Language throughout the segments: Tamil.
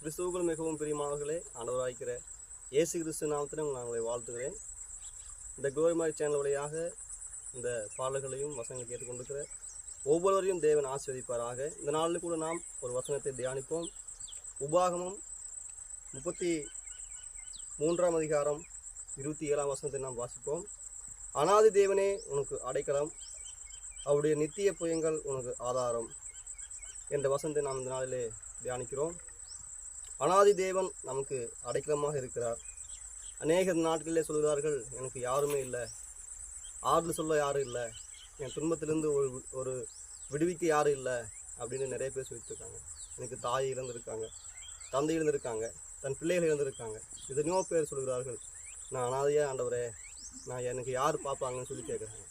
கிறிஸ்துவுக்குள் மிகவும் பிரியமானவர்களே ஆண்டவராய்க்கிற இயேசு கிறிஸ்து நாமத்திலே உங்களை நாங்களை வாழ்த்துகிறேன். இந்த கோரிமாரி சேனல் வழியாக இந்த பாடல்களையும் வசனங்களை கேட்டுக்கொண்டிருக்கிற ஒவ்வொருவரையும் தேவன் ஆசீர்வதிப்பாராக. இந்த நாளில் கூட நாம் ஒரு வசனத்தை தியானிப்போம். உபாகமம் முப்பத்தி மூன்றாம் அதிகாரம் இருபத்தி ஏழாம் வசனத்தை நாம் வாசிப்போம். அனாதி தேவனே உனக்கு அடைக்கலம். அவருடைய நித்திய புயங்கள் உனக்கு ஆதாரம். என்ற வசனத்தை நாம் இந்த நாளிலே தியானிக்கிறோம். அனாதி தேவன் நமக்கு அடைக்கலமாக இருக்கிறார். அநேக நாட்களிலே சொல்கிறார்கள் எனக்கு யாருமே இல்லை. ஆறுதல் சொல்ல யாரும் இல்லை. என் துன்பத்திலிருந்து ஒரு ஒரு விடுவிக்க யாரும் இல்லை அப்படின்னு நிறைய பேர் சொல்லிட்டுருக்காங்க. எனக்கு தாய் இழந்திருக்காங்க தந்தை இழந்திருக்காங்க தன் பிள்ளைகள் இழந்திருக்காங்க எத்தனையோ பேர் சொல்கிறார்கள் நான் அனாதையாக ஆண்டவரே நான் எனக்கு யார் பார்ப்பாங்கன்னு சொல்லி கேட்குறாங்க.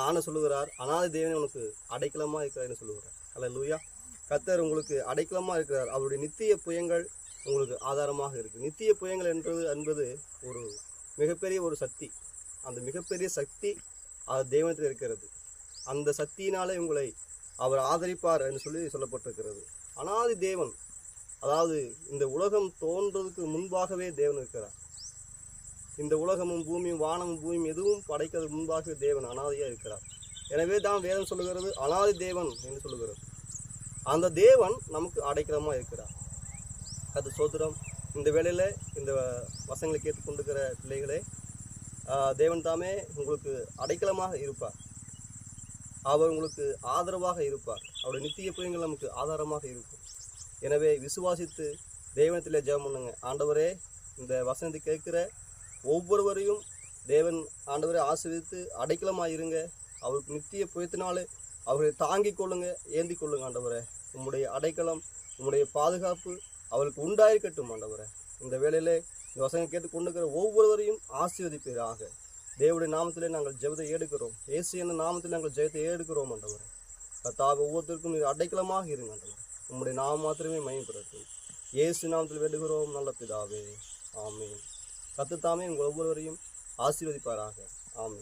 ஆனால் சொல்லுகிறார் அனாதை தேவனே உனக்கு அடைக்கலமாக இருக்கிறார்னு சொல்லுகிறார். அல்ல லூயா கத்தர் உங்களுக்கு அடைக்கலமாக இருக்கிறார். அவருடைய நித்திய புயங்கள் உங்களுக்கு ஆதாரமாக இருக்குது நித்திய புயங்கள் என்பது என்பது ஒரு மிகப்பெரிய ஒரு சக்தி. அந்த மிகப்பெரிய சக்தி அது தெய்வத்தில் இருக்கிறது. அந்த சக்தியினாலே உங்களை அவர் ஆதரிப்பார் என்று சொல்லி சொல்லப்பட்டிருக்கிறது. அனாதி தேவன் அதாவது இந்த உலகம் தோன்றதுக்கு முன்பாகவே தேவன் இருக்கிறார். இந்த உலகமும் பூமியும் வானமும் பூமியும் எதுவும் படைக்கிறது முன்பாக தேவன் அனாதியாக இருக்கிறார். எனவே தான் வேதம் சொல்லுகிறது அனாதி தேவன் என்று சொல்லுகிறது. அந்த தேவன் நமக்கு அடைக்கலமாக இருக்கிறார். அது சோதரம் இந்த வேளையில் இந்த வசங்களை கேட்டுக்கொண்டிருக்கிற பிள்ளைகளே தேவன் தாமே உங்களுக்கு அடைக்கலமாக இருப்பார். அவர் உங்களுக்கு ஆதரவாக இருப்பார். அவருடைய நித்திய பிள்ளைங்கள் நமக்கு ஆதாரமாக இருக்கும். எனவே விசுவாசித்து தேவனத்தில் ஜெபம் பண்ணுங்க. ஆண்டவரே இந்த வசனத்தை கேட்குற ஒவ்வொருவரையும் தேவன் ஆண்டவரை ஆசீர்வதித்து அடைக்கலமாக இருங்க அவருக்கு நித்திய புயத்தினாலே அவர்களை தாங்கிக் கொள்ளுங்க ஏந்தி கொள்ளுங்க ஆண்டவரே. உம்முடைய அடைக்கலம் உம்முடைய பாதுகாப்பு அவருக்கு உண்டாயிருக்கட்டும் ஆண்டவரே. இந்த வேளையிலே இந்த வசனம் கேட்டு கொண்டுக்கிற ஒவ்வொருவரையும் ஆசீர்வதிப்பீராக. தேவடைய நாமத்திலே நாங்கள் ஜெபத்தை ஏடுக்கிறோம். ஏசு என்ற நாமத்தில் நாங்கள் ஜெயத்தை ஏடுக்கிறோம் ஆண்டவரே. கத்தாக ஒவ்வொருத்தருக்கும் நீர் அடைக்கலமாக இருங்க ஆண்டவரே. உம்முடைய நாமம் மாத்திரமே மயம்படுத்தும் இயேசு நாமத்தில் வேண்டுகிறோம் நல்ல பிதாவே. ஆமே கத்து தாமே உங்கள் ஒவ்வொருவரையும் ஆசீர்வதிப்பாராக. ஆமே